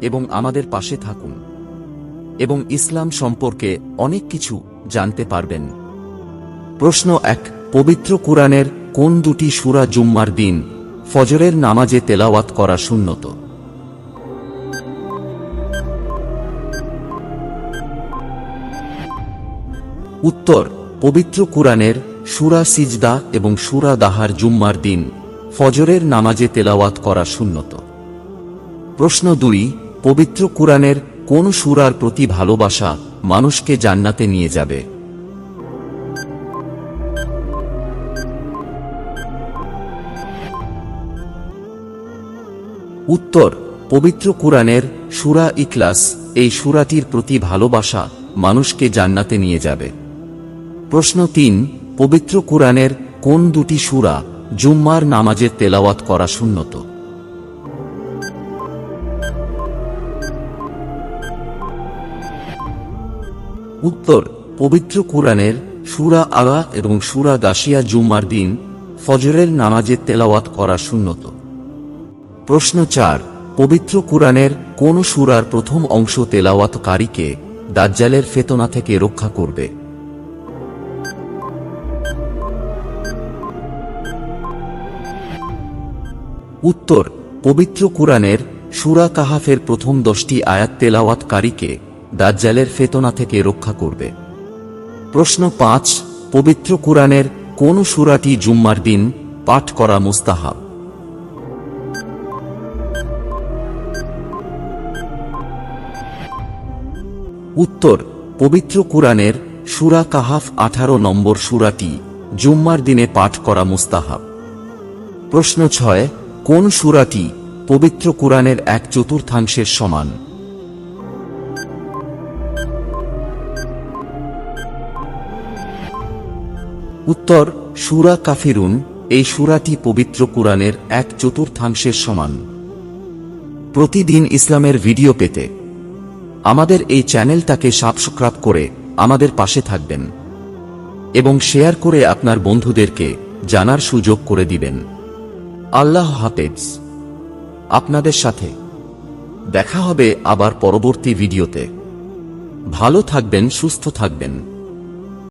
এবং আমাদের পাশে থাকুন। এবং ইসলাম সম্পর্কে অনেক কিছু জানতে পারবেন। প্রশ্ন এক, পবিত্র কুরআনের কোন দুটি সুরা জুম্মার দিন ফজরের নামাজে তেলাওয়াত করা শূন্যত উত্তর, পবিত্র কুরআনের সুরা সিজদা এবং সুরা দাহার জুম্মার দিন ফজরের নামাজে তেলাওয়াত করা শূন্যত প্রশ্ন দুই পবিত্র কুরআনের কোন সুরার প্রতি ভালোবাসা মানুষকে জান্নাতে নিয়ে যাবে। উত্তর, পবিত্র কুরআনের সুরা ইখলাস এই সুরাটির প্রতি ভালোবাসা মানুষকে জান্নাতে নিয়ে যাবে। প্রশ্ন তিন, পবিত্র কুরআনের কোন দুটি সুরা জুম্মার নামাজে তেলাওয়াত করা সুন্নত? উত্তর, পবিত্র কুরআনের সুরা আগা এবং সুরা গাশিয়া জুম্মার দিন ফজরের নামাজে তেলাওয়াত করা সুন্নত। প্রশ্ন চার, পবিত্র কুরআনের কোন সুরার প্রথম অংশ তেলাওয়াতকারীকে দাজ্জালের ফেতনা থেকে রক্ষা করবে? উত্তর, পবিত্র কুরআনের সুরা কাহাফের প্রথম দশটি আয়াত তেলাওয়াতকারীকে দাজ্জালের ফেতনা থেকে রক্ষা করবে। প্রশ্ন পাঁচ, পবিত্র কোরআনের কোন সুরাটি জুম্মার দিন পাঠ করা মুস্তাহাব? উত্তর, পবিত্র কুরআনের সুরা কাহাফ আঠারো নম্বর সুরাটি জুম্মার দিনে পাঠ করা মুস্তাহাব। প্রশ্ন ছয়, কোন সুরাটি পবিত্র কুরআনের এক চতুর্থাংশের সমান? উত্তর, সুরা কাফিরুন, এই সুরাটি পবিত্র কুরআনের এক চতুর্থাংশের সমান। প্রতিদিন ইসলামের ভিডিও পেতে আমাদের এই চ্যানেলটাকে সাবস্ক্রাইব করে আমাদের পাশে থাকবেন এবং শেয়ার করে আপনার বন্ধুদেরকে জানার সুযোগ করে দিবেন। আল্লাহ হাফেজ। আপনাদের সাথে দেখা হবে আবার পরবর্তী ভিডিওতে। ভালো থাকবেন, সুস্থ থাকবেন।